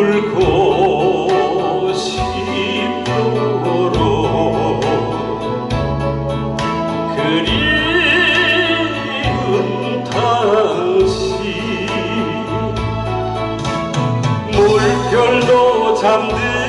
울고 싶도록 그리운 당신 물결도 잠든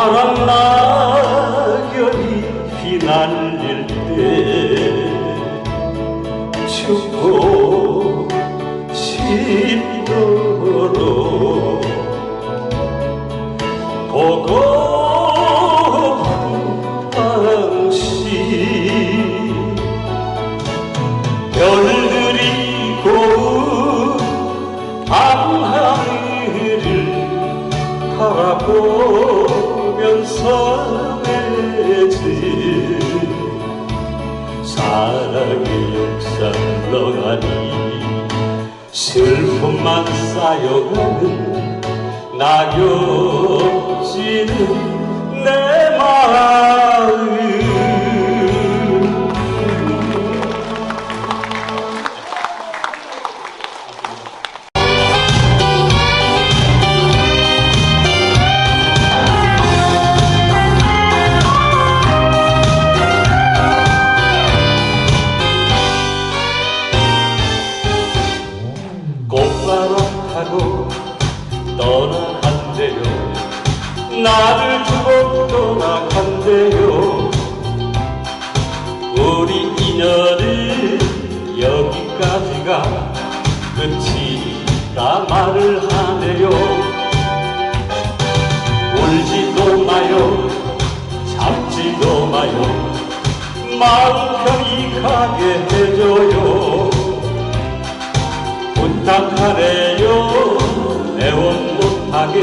파란 낙엽이 휘날릴 때 춥고 싶도록 보고 사랑의 역사 흘러가니 슬픔만 쌓여가는 낙엽지는 내 마음 나를 두고 떠나간대요. 우리 인연은 여기까지가 끝이다 말을 하네요. 울지도 마요 잡지도 마요. 마음 편히 가게 해줘요. 부탁하래요. 애원 못하게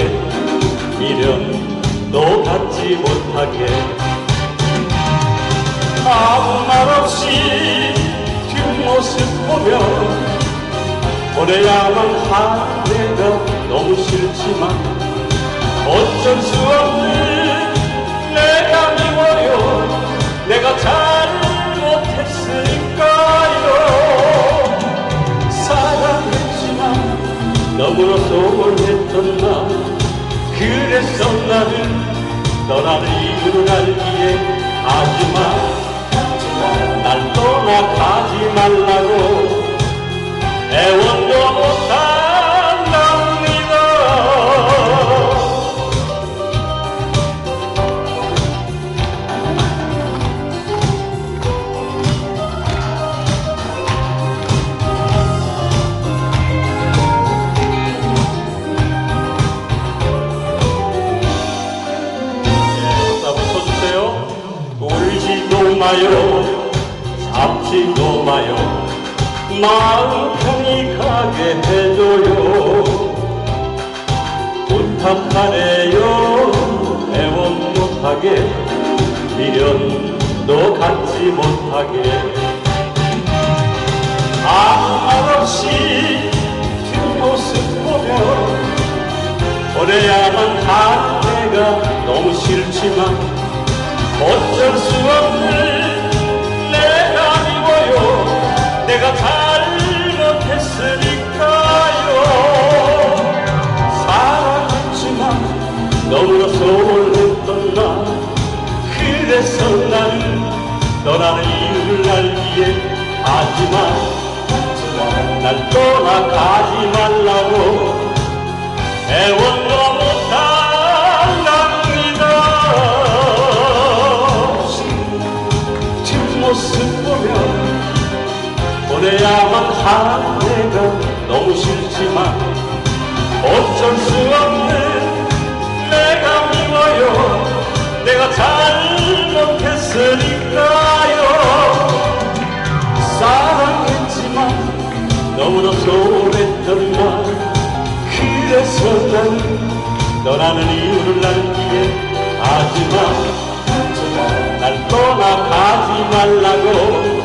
미련 도 갖지 못하게. 아무 말 없이 뒷모습 보며 보내야만 한 내가 너무 싫지만 어쩔 수 없는 떠나는 이유를 알기에 하지만 날 떠나가지 말라고 애원도 못한 마음 편히 가게 해줘요. 부탁하네요, 애원 못하게, 미련도 갖지 못하게. 아무 말 없이 뒷모습 보며 보내야만 한 내가 너무 싫지만 어쩔 수 없는 하지만 날 떠나가지 말라고 애원도 못한답니다. 뒷모습 보면 보내야만 한 내가 너무 싫지만 어쩔 수 없는 잘못했으니까요 너무나 소홀했던 나 그래서 난 떠나는 이유를 알기에 하지마 날 떠나가지 말라고